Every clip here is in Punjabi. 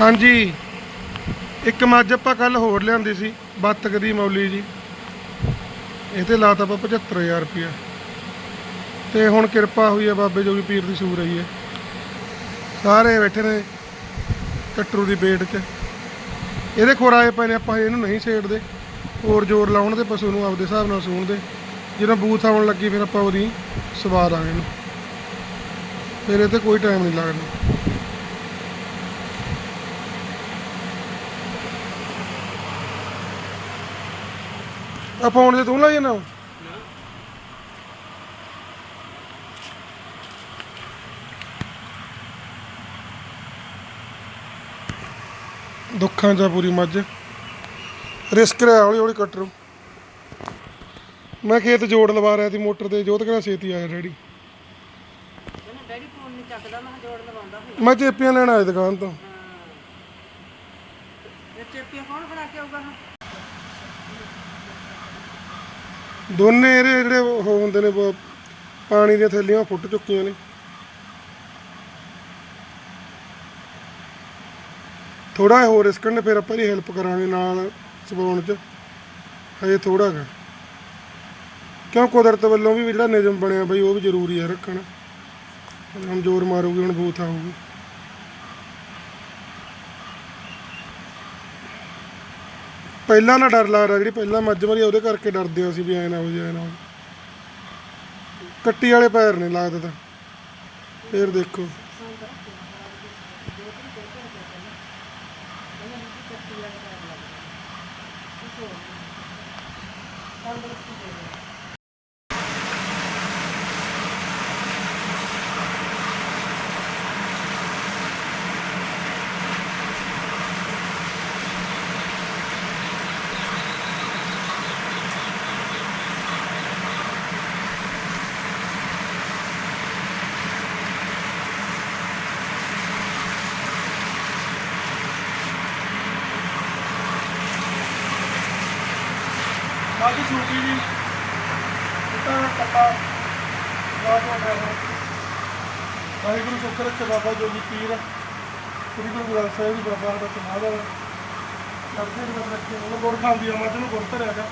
ਹਾਂਜੀ। ਇੱਕ ਮੱਝ ਆਪਾਂ ਕੱਲ ਹੋਰ ਲਿਆਂਦੀ ਸੀ ਬੱਤਕ ਦੀ ਮੌਲੀ ਜੀ। ਇਹ ਤੇ ਲਾਤਾ ਆਪਾਂ 75000 ਰੁਪਇਆ। ਤੇ ਹੁਣ ਕਿਰਪਾ ਹੋਈ ਹੈ ਬਾਬੇ ਜੋਗੀ ਪੀਰ ਦੀ ਸੂਰ ਆਈ ਹੈ ਸਾਰੇ ਬੈਠੇ ਨੇ ਕਟਰੂ ਦੀ ਬੇਟ 'ਚ। ਇਹਦੇ ਖੋਰਾਏ ਪਏ ਨੇ ਆਪਾਂ ਇਹਨੂੰ ਨਹੀਂ ਛੇੜਦੇ। ਹੋਰ ਜ਼ੋਰ ਲਾਉਣ ਦੇ, ਪਸ਼ੂ ਨੂੰ ਆਪਦੇ ਹਿਸਾਬ ਨਾਲ ਸੂਣ ਦੇ। ਜਦੋਂ ਬੂਥ ਆਉਣ ਲੱਗੀ, ਫਿਰ ਆਪਾਂ ਉਹਦੀ ਸਵਾਦ ਆ ਇਹਨੂੰ। ਫਿਰ ਇਹ ਤੇ ਕੋਈ ਟਾਈਮ ਨਹੀਂ ਲੱਗਦਾ ਆ ਫੋਨ ਤੇ ਤੂੰ ਲਾਈ ਜਾਣਾ ਦੁੱਖਾਂ ਆ ਪੂਰੀ ਮੱਝ। ਰਿਸਕ ਰਿਹਾ ਹੌਲੀ ਹੌਲੀ ਕੱਟ ਰੂ ਮੈਂ ਖੇਤ ਜੋੜ ਲਵਾ ਰਿਹਾ ਸੀ ਮੋਟਰ ਤੇ ਜੋਤ ਕਹਿੰਦਾ ਛੇਤੀ ਆਇਆ ਡੈਡੀ। ਇਹਨੇ ਡੈਡੀ ਫੋਨ ਨਹੀਂ ਚੱਕਦਾ ਮੈਂ ਕਿਹਾ ਜੋੜ ਲਵਾਉਂਦਾ ਹੋਇਆ ਮੈਂ ਚੇਪੀਆਂ ਲੈਣ ਆਇਆ ਦੁਕਾਨ ਤੋਂ। ਇਹ ਚੇਪੀਆਂ ਕੌਣ ਬਣਾ ਕੇ ਆਊਗਾ ਹਾਂ ਦੋਨੇ ਇਹਦੇ ਜਿਹੜੇ ਉਹ ਹੁੰਦੇ ਨੇ, ਉਹ ਪਾਣੀ ਦੀਆਂ ਥੈਲੀਆਂ ਫੁੱਟ ਚੁੱਕੀਆਂ ਨੇ। ਥੋੜਾ ਹੋਰ ਰਿਸਕਣ ਨੇ, ਫਿਰ ਆਪਾਂ ਇਹਦੀ ਹੈਲਪ ਕਰਾਂਗੇ ਨਾਲ ਸਵਾਉਣ ਚ। ਹਜੇ ਥੋੜਾ ਗਾ ਕਿਉਂ ਕੁਦਰਤ ਵੱਲੋਂ ਵੀ ਜਿਹੜਾ ਨਿਯਮ ਬਣਿਆ ਬਈ, ਉਹ ਵੀ ਜ਼ਰੂਰੀ ਹੈ ਰੱਖਣਾ। ਹੁਣ ਜ਼ੋਰ ਮਾਰੂਗੀ, ਹੁਣ ਬੂਥ ਆਊਗੀ। ਪਹਿਲਾਂ ਨਾ ਡਰ ਲੱਗਦਾ, ਜਿਹੜੀ ਪਹਿਲਾਂ ਮੱਝ ਮਰੀ ਉਹਦੇ ਕਰਕੇ ਡਰਦੇ ਅਸੀਂ ਵੀ, ਐ ਨਾ ਹੋ ਜਾਏ ਨਾ ਹੋ ਜਾਏ। ਕੱਟੀ ਵਾਲੇ ਪੈਰ ਨੇ ਲੱਗਦਾ ਤਾਂ ਫੇਰ ਦੇਖੋ ਵਾਹਿਗੁਰੂ ਸੁੱਖ ਰੱਖੇ ਬਾਬਾ ਜੋਗੀ ਪੀਰ। ਸ੍ਰੀ ਗੁਰੂ ਗ੍ਰੰਥ ਸਾਹਿਬ ਜੀ ਬਾਬਾ ਦਾ ਸਮਾਧ ਹੈ ਕਰਦੇ ਨੇ ਮਤਲਬ ਉਹ ਗੁਰ ਖਾਂਦੀ ਆ ਮੱਝ ਨੂੰ ਗੁਰ ਧਰਿਆ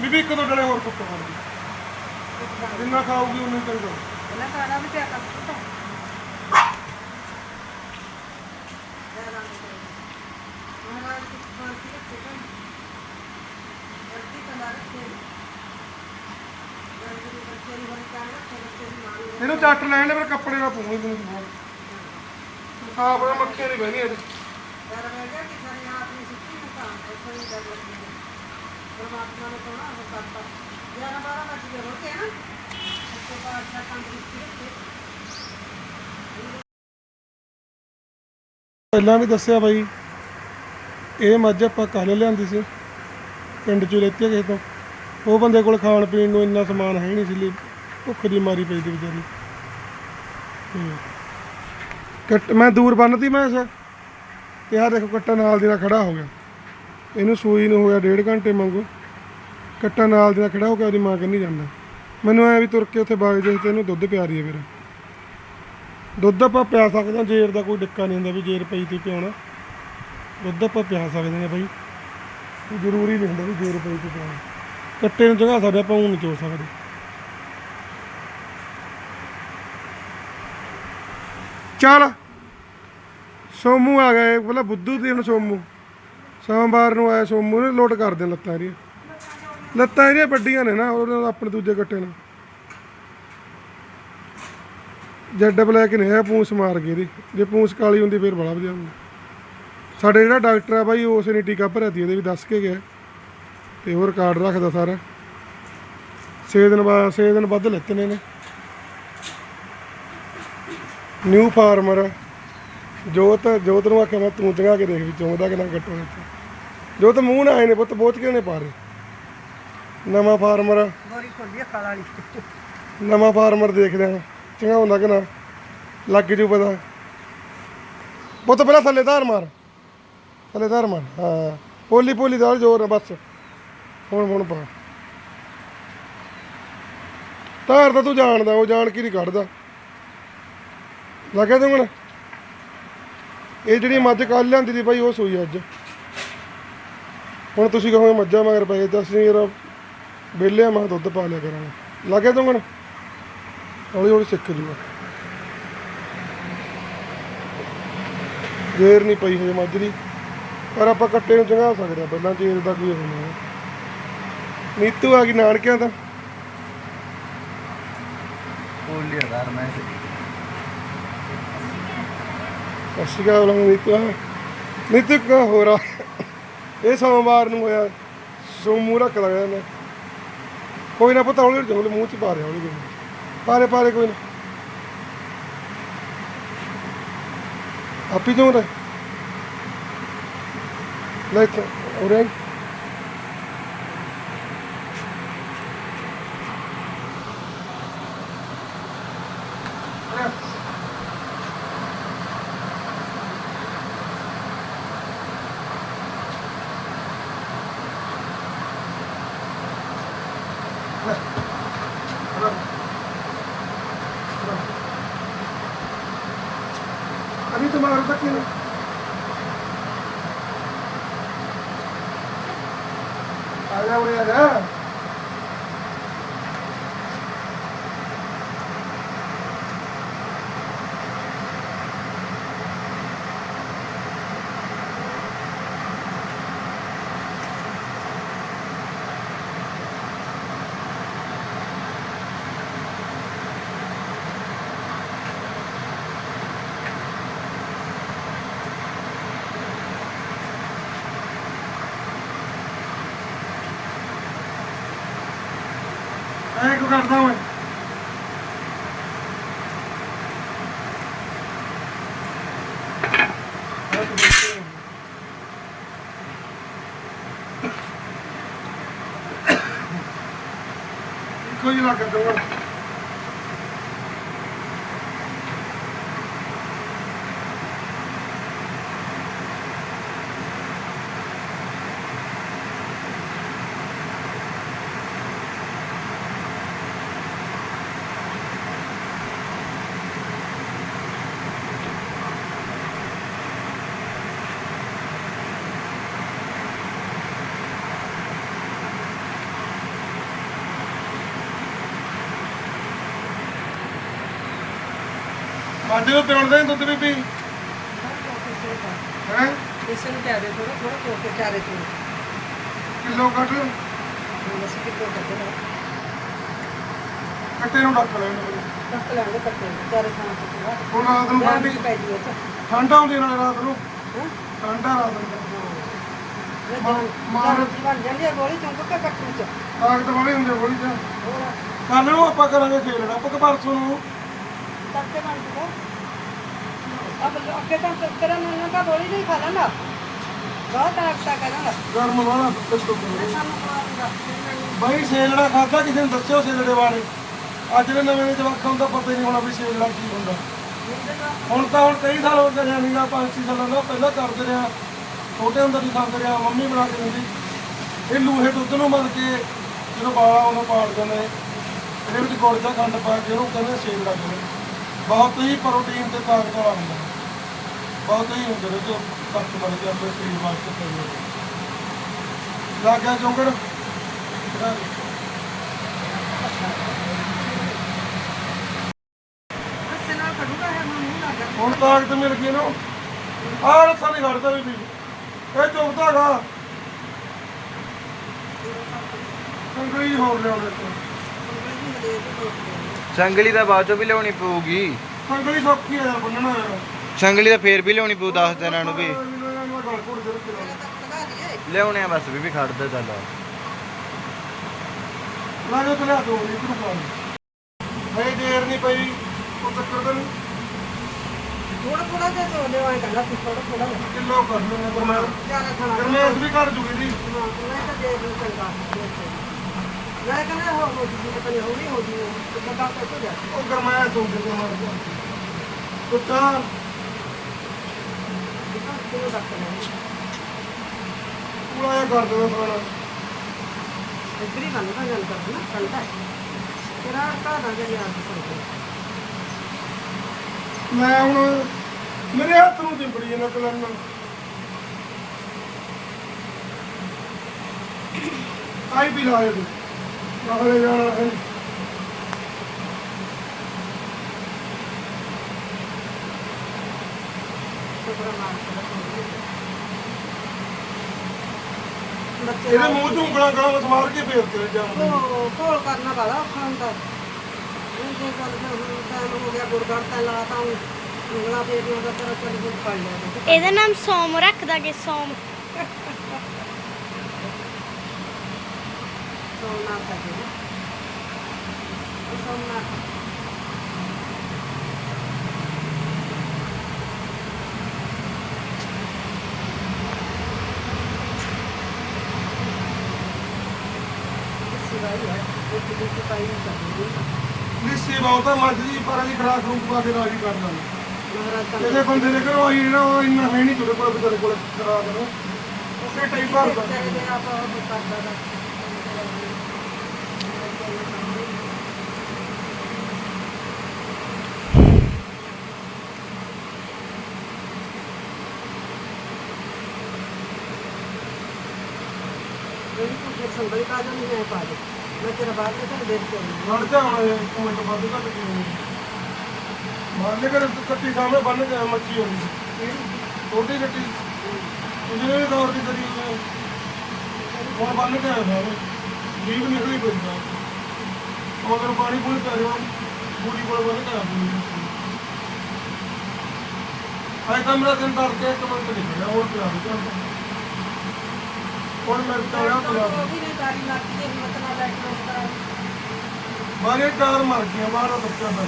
ਬੀਬੀ ਇੱਕ ਦੋ ਡਲੇ ਹੋਰ ਕੁੱਟ ਮਾਰਦੀ ਜਿੰਨਾ ਖਾਊਗੀ ਉਨੀ ਕਰੀ ਇਹਨਾਂ ਖਾਣਾ ਵੀ ਪਿਆ ਕਰ ਮਹਾਰਾਜ ਦੀ ਸ਼ਾਂਤੀ ਰੱਖੇ ਤਾਂ ਵਰਤੀ ਕਮਾਰ ਰੱਖੇ ਇਹਨੂੰ ਚੱਟ ਲੈਣ ਦੇ ਫਿਰ ਕੱਪੜੇ ਨਾਲ ਪੂਣੀ ਮੈਨੂੰ ਬਹੁਤ। ਸਾਫ਼ ਨਾਲ ਮੱਖੀਆਂ ਨਹੀਂ ਬਹਿਣੀਆਂ ਇਹਦੇ। ਪਰਮਾਤਮਾ ਨੇ ਕੋਣਾ ਉਹ ਕਰਤਾ 11 12 ਵਜੇ ਹੋ ਕੇ ਨਾ ਉਸ ਤੋਂ ਬਾਅਦ ਅੱਛਾ ਤੰਦਰੁਸਤੀ ਰੱਖੇ ਪਹਿਲਾਂ ਵੀ ਦੱਸਿਆ ਬਾਈ, ਇਹ ਮੱਝ ਆਪਾਂ ਕੱਲ ਲਿਆਂਦੀ ਸੀ, ਪਿੰਡ ਚੋਂ ਲੈਤੀ ਕਿਸੇ ਤੋਂ। ਉਹ ਬੰਦੇ ਕੋਲ ਖਾਣ ਪੀਣ ਨੂੰ ਇੰਨਾ ਸਮਾਨ ਹੈ ਨਹੀਂ ਸੀ ਲਈ, ਭੁੱਖ ਦੀ ਮਾਰੀ ਪਈ ਦੀ ਵਿਚਾਰੀ। ਤੇ ਕੱਟ, ਮੈਂ ਦੂਰ ਬੰਨਤੀ, ਮੈਂ ਇਸ ਤੇ ਆਹ ਦੇਖੋ ਕੱਟਾ ਨਾਲ ਦੀ ਨਾਲ ਖੜਾ ਹੋ ਗਿਆ। ਇਹਨੂੰ ਸੂਈ ਨੂੰ ਹੋਇਆ ਡੇਢ ਘੰਟੇ ਮੰਗੋ ਕੱਟਾ ਨਾਲ ਦੀ ਨਾਲ ਖੜਾ ਹੋ ਕੇ ਉਹਦੀ ਮਾਂ ਕੰਨੀ ਜਾਂਦਾ। ਮੈਨੂੰ ਐ ਵੀ ਤੁਰ ਕੇ ਉੱਥੇ ਬਾਗ ਜੇ ਤੇ ਇਹਨੂੰ ਦੁੱਧ ਪਿਆ ਰਹੀ ਹੈ ਫਿਰ। ਦੁੱਧ ਆਪਾਂ ਪਿਆ ਸਕਦੇ ਹਾਂ ਜੇਰ ਦਾ ਕੋਈ ਡਿੱਕਾ ਨਹੀਂ ਹੁੰਦਾ ਵੀ ਜੇਰ ਪਈ ਤੇ ਪਿਆਉਣਾ ਦੁੱਧ ਆਪਾਂ ਪਿਆ ਸਕਦੇ ਨੇ ਬਾਈ। ਜ਼ਰੂਰੀ ਨਹੀਂ ਹੁੰਦਾ ਵੀ ਜੇਰ ਪਈ ਤੇ ਪਿਆਉਣਾ ਕੱਟੇ ਨੂੰ ਜਗ੍ਹਾ ਸਾਡੇ ਆਪਾਂ ਉਹ ਨਹੀਂ ਚੋ ਸਕਦੇ। ਚੱਲ। ਸੋਮੂ ਆ ਗਏ ਪਹਿਲਾਂ ਬੁੱਧੂ ਦੀ ਹੁਣ ਸੋਮੂ। ਸੋਮਵਾਰ ਨੂੰ ਆਇਆ ਸੋਮੂ ਨੇ, ਲੋਟ ਕਰਦੇ ਲੱਤਾਂ ਇਹਦੀਆਂ। ਲੱਤਾਂ ਇਹਦੀਆਂ ਵੱਡੀਆਂ ਨੇ ਨਾ ਉਹਨਾਂ ਆਪਣੇ ਦੂਜੇ ਕੱਟੇ ਨਾਲ। ਜੈਡ ਬਲੈਕ ਨੇ ਹੈ ਪੂੰਛ ਮਾਰ ਗਈ ਇਹਦੀ। ਜੇ ਪੂੰਛ ਕਾਲੀ ਹੁੰਦੀ, ਫਿਰ ਬੜਾ ਵਧੀਆ ਹੁੰਦਾ। ਸਾਡੇ ਜਿਹੜਾ ਡਾਕਟਰ ਆ ਬਾਈ ਉਸ ਨੇ ਟੀਕਾ ਭਰਿਆ ਦੀ ਇਹਦੇ ਵੀ ਦੱਸ ਕੇ ਗਿਆ। ਤੇ ਉਹ ਰਿਕਾਰਡ ਰੱਖਦਾ ਸਾਰਾ। 6 ਦਿਨ ਬਾਅਦ 6 ਦਿਨ ਵੱਧ ਲੈਤੇ ਨੇ ਨਿਊ ਫਾਰਮਰ ਜੋਤ ਜੋਤ ਨੂੰ ਆਖਿਆ ਮੈਂ ਤੂੰ ਚੰਗਾ ਕੇ ਦੇਖ ਵੀ ਚੋਂਦਾ ਕਿ ਨਾ ਕੱਟੋ ਇੱਥੇ ਜੋਤ ਮੂੰਹ ਨਾ ਆਏ ਨੇ ਪੁੱਤ ਬੋਚ ਕੇ ਨੇ ਪਾ ਰਹੇ? ਨਵਾਂ ਫਾਰਮਰ ਗੋਰੀ ਖੋਲੀ ਅੱਖਾਂ ਵਾਲੀ। ਨਵਾਂ ਫਾਰਮਰ ਦੇਖਦੇ ਆ। ਚੰਗਾ ਹੁੰਦਾ ਕਿ ਨਾ? ਲੱਗ ਜੂ ਪਤਾ। ਪੁੱਤ ਪਹਿਲਾਂ ਥੱਲੇ ਧਾਰ ਮਾਰ। ਥੱਲੇ ਧਾਰ ਮਾਰ ਹਾਂ। ਪੋਲੀ ਪੋਲੀ ਦਾ ਜ਼ੋਰ ਬਸ। ਹੁਣ ਹੁਣ ਪਾ। ਧਾਰ ਤਾਂ ਤੂੰ ਜਾਣਦਾ, ਉਹ ਜਾਣ ਕੇ ਨਹੀਂ ਕੱਢਦਾ। ਲੱਗਿਆ ਤੂੰ ਹੁਣ? ਇਹ ਜਿਹੜੀ ਮੱਝ ਕੱਲ ਲਿਆਂਦੀ ਸੀ ਬਾਈ ਉਹ ਸੂਈ ਅੱਜ। ਹੁਣ ਤੁਸੀਂ ਕਹੋਗੇ ਮੱਝਾਂ ਮਗਰ ਪਏ, ਤਾਂ ਅਸੀਂ ਯਾਰ ਵਿਹਲੇ ਆ, ਮੈਂ ਦੁੱਧ ਪਾ ਲਿਆ ਕਰਾਂਗੇ। ਲੱਗੇ ਤੁੰਗਣ ਹੌਲੀ ਹੌਲੀ ਸਿੱਖ ਜੂਗਾ ਦੇਰ ਨਹੀਂ ਪਈ ਹਜੇ ਮੱਝ ਦੀ। ਪਰ ਆਪਾਂ ਕੱਟੇ ਨੂੰ ਚੰਗਾ ਸਕਦੇ ਆ, ਪਹਿਲਾਂ ਚੀਜ਼ ਦਾ ਕੋਈ ਹੋਣਾ। ਨੀਤੂ ਆ ਗਈ ਨਾਨਕਿਆਂ ਦਾ ਮੈਂ ਸਤਿ ਸ਼੍ਰੀ ਅਕਾਲ ਨੀਤੂ ਨੀਤੂ ਕਾ ਹੋ ਰਾ ਇਹ ਸੋਮਵਾਰ ਨੂੰ ਹੋਇਆ ਸੋਮੂ ਰੱਖਦਾ ਕਹਿੰਦਾ ਕੋਈ ਨਾ ਪਤਾ ਹੌਲੀ ਹੌਲੀ ਮੂੰਹ ਚ ਪਾ ਰਿਹਾ ਹੌਲੀ ਪਾਰੇ ਪਾਰੇ ਕੋਈ ਨਾ। ਆਪੀ ਜੋ ਰੇ ਲੈ ਉਰੇ Pega o cartão aí. Koyun hakikaten var. ਬਾਜੇ ਨੂੰ ਪਿਉਣ ਦੇ ਦੁੱਧ ਬੀਬੀ। ਹੈ? ਇਸੇ ਨੂੰ ਚਾਰੇ ਥੋੜਾ ਥੋੜਾ ਕੋਲ ਕੇ ਚਾਰੇ ਤੋਂ ਕਿਲੋ ਕੱਟ ਬਸ ਕਿਲੋ ਕੱਢੇ ਨਾ ਕੱਟੇ ਨੂੰ ਡੱਕ ਲੈਣ ਕੱਟ ਲਾਂਗੇ ਕੱਟੇ ਨੂੰ, ਚਾਰੇ ਥਾਂ ਤੋਂ ਥੋੜਾ ਹੁਣ ਰਾਤ ਨੂੰ ਜਾਂ ਠੰਡ ਵਿੱਚ ਪੈ ਜੀ ਉਹ ਠੰਡਾ ਹੁੰਦੀ ਨਾਲੇ ਰਾਤ ਨੂੰ। ਹਾਂ? ਠੰਡਾ ਰਾਤ ਨੂੰ ਮਾਰ ਬਣ ਜਾਂਦੀ ਹੈ ਗੋਲੀ ਚੋਂ ਕੱਕਾ ਕੱਟੂ ਚ ਤਾਕਤ ਵਾਲੀ ਹੁੰਦੀ ਬੋਲੀ ਚ। ਕੱਲ ਨੂੰ ਆਪਾਂ ਕਰਾਂਗੇ ਖੇਲਣਾ। ਆਪਾਂ ਕਿ ਪਰਸੋਂ ਨੂੰ ਤੱਕੇ ਬਣ ਜੂਗਾ ਅਬ ਅੱਗੇ ਤਾਂ ਤੇਰਾ ਨੰਨਾ ਦਾ ਗੋਲੀ ਨਹੀਂ ਖਾ ਲੈਂਦਾ। ਬਹੁਤ ਆਕਤਾ ਕਰਾਂਗਾ ਗਰਮ ਵਾਲਾ ਦੱਸੋ ਸਾਨੂੰ ਖਵਾਉਂਗਾ ਬਾਈ ਸੇਲੜਾ ਖਾਦਾ ਕਿਸੇ ਨੂੰ ਦੱਸਿਓ ਸੇਲੜੇ ਬਾਰੇ। ਅੱਜ ਦੇ ਨਵੇਂ ਦੇ ਜਵਾਕਾਂ ਨੂੰ ਤਾਂ ਪਤਾ ਹੀ ਨਹੀਂ ਹੋਣਾ ਵੀ ਸੇਲੜਾ ਕੀ ਹੁੰਦਾ। ਹੁਣ ਤਾਂ ਹੁਣ ਕਈ ਸਾਲ ਹੋ ਗਏ ਪੰਜ ਛੇ ਸਾਲਾਂ ਦਾ। ਪਹਿਲਾਂ ਕਰਦੇ ਰਿਹਾ ਛੋਟੇ ਹੁੰਦੇ ਵੀ ਖਾਂਦੇ ਰਿਹਾ ਮੰਮੀ ਬਣਾ ਕੇ ਦਿੰਦੀ। ਇਹ ਲੂਹੇ ਦੁੱਧ ਨੂੰ ਮਲ ਕੇ ਜਦੋਂ ਬਾਲਾ ਉਹਨੂੰ ਪਾੜ ਦਿੰਦੇ ਇਹਦੇ ਵਿੱਚ ਗੁੜ ਦਾ ਖੰਡ ਪਾ ਕੇ ਉਹਨੂੰ ਕਹਿੰਦੇ ਸੇਲੜਾ ਕਹਿੰਦੇ ਬਹੁਤ ਹੀ ਪ੍ਰੋਟੀਨ ਤੇ ਤਾਕਤ ਵਾਲਾ ਹੁੰਦਾ ਬਹੁਤ ਹੀ ਹੁੰਦੇ ਜੋ ਤੱਕ ਮਲ ਕੇ ਆਪਣੇ ਸਰੀਰ ਵਾਸਤੇ ਚਾਹੀਦੇ ਲੱਗ ਚੌਂਕੜ ਹੁਣ ਤਾਕਤ ਮਿਲ ਗਈ ਨਾ ਆਹ ਰੱਖਾ ਨਹੀਂ ਖੜਦਾ ਵੀ ਇਹ ਚੁੱਕਦਾ ਗਾ ਸੰਗਲੀ ਹੋਰ ਲਿਆਉਣੇ ਤੋਂ ਸੰਗਲੀ ਤਾਂ ਬਾਅਦ ਚੋਂ ਵੀ ਲਿਆਉਣੀ ਪਊਗੀ। ਸੰਗਲੀ ਸੌਖੀ ਆ ਯਾਰ ਬੰਨਣਾ ਯਾਰ ਸੰਗਲੀ ਤਾਂ ਫੇਰ ਵੀ ਲਿਆਉਣੀ ਪਊ ਦੱਸ ਦਿਨਾਂ ਨੂੰ ਵੀ। ਨੂੰ ਲਿਆਉਣੇ ਆ ਬਸ ਵੀ ਵੀ ਖੜਦਾ ਚੱਲ। ਲਾ ਜੋ ਤੇ ਲਿਆ ਦੋ ਨਹੀਂ ਤੂੰ ਪਾ ਹੈ ਦੇਰ ਨਹੀਂ ਪਈ ਉਹ ਚੱਕਰ ਤਾਂ ਥੋੜਾ ਥੋੜਾ ਜਿਹਾ ਤੋਂ ਕਹਿੰਦਾ ਸੀ ਥੋੜਾ ਥੋੜਾ ਕਿਲੋ ਕਰ ਲੈਣੇ ਪਰ ਮੈਂ ਚਾਰਾ ਖਾਣਾ। ਗਰਮੇਸ਼ ਵੀ ਘਰ ਜੁਗੀ ਦੀ ਮੈਂ ਤਾਂ ਦੇ ਦੂੰ ਚੰਗਾ। ਮੈਂ ਕਹਿੰਦਾ ਹੋ ਹੋ ਜੀ ਪਤਾ ਨਹੀਂ ਹੋ ਗਈ ਹੋ ਜੀ ਤੇ ਬੰਦਾ ਕੱਟ ਜਾ ਉਹ ਗਰਮੈਸ਼ ਹੋ ਗਈ ਮਾਰ ਕੇ ਕੁੱਤਾ ਕਿਉਂ ਰੱਖਣਾ ਪੂਰਾ ਇਹ ਕਰ ਦੇਣਾ ਸਾਰਾ। ਇਧਰ ਹੀ ਗੱਲ ਦਾ ਗੱਲ ਕਰਨਾ ਕੰਦਾ ਤੇਰਾ ਘਰ ਦਾ ਜਿਹੜੀ ਆਸ ਸੁਣ ਮੈਂ ਹੁਣ ਮੇਰੇ ਹੱਥ ਨੂੰ ਚਿੰਬੜੀ ਜਾਂਦਾ ਕਲਰ ਨਾਲ। ਆਈ ਵੀ ਲਾਏ ਤੂੰ। ਜਾਣਾ ਬੱਚੇ ਇਹਦੇ ਮੂੰਹ ਤੋਂ ਉਂਗਲਾਂ ਗਲਾਂ ਸਮਾਰ ਕੇ ਫੇਰ ਤੇ ਜਾਂਦਾ ਉਹ ਕੋਲ ਕਰਨਾ ਬੜਾ ਔਖਾ ਹੁੰਦਾ। ਇਹ ਜੇ ਗੱਲ ਮੈਂ ਹੁਣ ਟਾਈਮ ਹੋ ਗਿਆ ਗੁਰਗੜ ਤਾਂ ਲਾ ਤਾਂ ਉਂਗਲਾ ਫੇਰਨਾ ਦਾ ਤੇਰਾ ਚੱਲ ਫੜ ਲਿਆ ਇਹਦਾ ਨਾਮ ਸੋਮ ਰੱਖ ਦਾਂਗੇ ਸੋਮ। ਸੋਨਾ ਕਰਦੇ ਨੇ ਨਹੀਂ ਕਰਦੀ ਲਿੱਸੀ ਬਹੁਤਾ ਮੱਝ ਦੀ, ਪਰ ਅਸੀਂ ਖੜਾ ਰੂਪ ਪਾ ਕੇ ਰਾਜੀ ਕਰ ਲਾਂਗੇ। ਮਹਾਰਾਜ ਬੰਦੇ ਨੇ ਘਰੋਂ ਆਈ ਨਾ, ਉਹ ਇੰਨਾ ਹੈ ਨਹੀਂ ਤੁਹਾਡੇ ਕੋਲ ਵਿਚਾਰੇ ਕੋਲ ਖਰਾਕ ਨੂੰ ਉਸੇ ਟਾਈਮ ਭਰਦਾ ਚਾਹੀਦੇ ਆਪ ਉਹ ਕਰਦਾ ਦਾ ਜਿਹੜੀ ਤੂੰ ਫਿਰ ਸੰਭਲ ਕਾ ਜਾਂਦੀ ਹੈ ਪਾ ਦੇ। ਮੈਂ ਤੇਰਾ ਬਾਅਦ ਵਿੱਚ ਤੈਨੂੰ ਦੇਖ ਕੇ ਆਉਂਦੀ ਜਾ ਹੁਣ ਇਹ ਇੱਕ ਮਿੰਟ ਬਾਅਦ ਘੱਟ ਕੇ ਆਉਂਦੀ ਮਾਰ ਕਰ ਕੱਟੀ ਸਾਹਮਣੇ ਬੰਨ ਕੇ ਮੱਛੀ ਹੋਣੀ ਛੋਟੀ ਕੱਟੀ ਉਸਨੇ ਵੀ ਦੌੜ ਦੀ ਕਰੀ ਉਹਨੇ। ਹੁਣ ਬੰਨ ਕੇ ਆਇਆ ਸਾਰੇ ਜੀਵ ਨਿਕਲੀ ਪਈ ਦਾ ਉਧਰ ਪਾਣੀ ਪੂਰੀ ਪੈ ਰਿਹਾ ਬੂੜੀ ਕੋਲ ਬੰਨ ਕੇ ਆਇਆ ਪੂਰੀ ਆਏ ਕਮਰਾ ਦਿਨ ਤਰ ਇੱਕ ਮਿੰਟ ਨਿਕਲਿਆ, ਹੋਰ ਪਿਆ ਨਹੀਂ ਕਰਦਾ ਹੁਣ ਮੈਂ ਤਾਇਆ ਬੁਲਾ ਮਾਰੇ। ਕਾਰ ਮਰ ਗਿਆ ਬਾਹਰ ਬੱਚਾ ਬਣ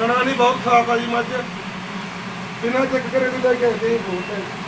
ਗਣਾ ਨਹੀਂ ਬਹੁਤ ਸਾਫ਼ ਆ ਜੀ ਮੱਝ। ਬਿਨਾਂ ਚੈੱਕ ਕਰੇ ਵੀ ਲੈ ਕੇ ਆਏ ਬਹੁਤ ਹੈ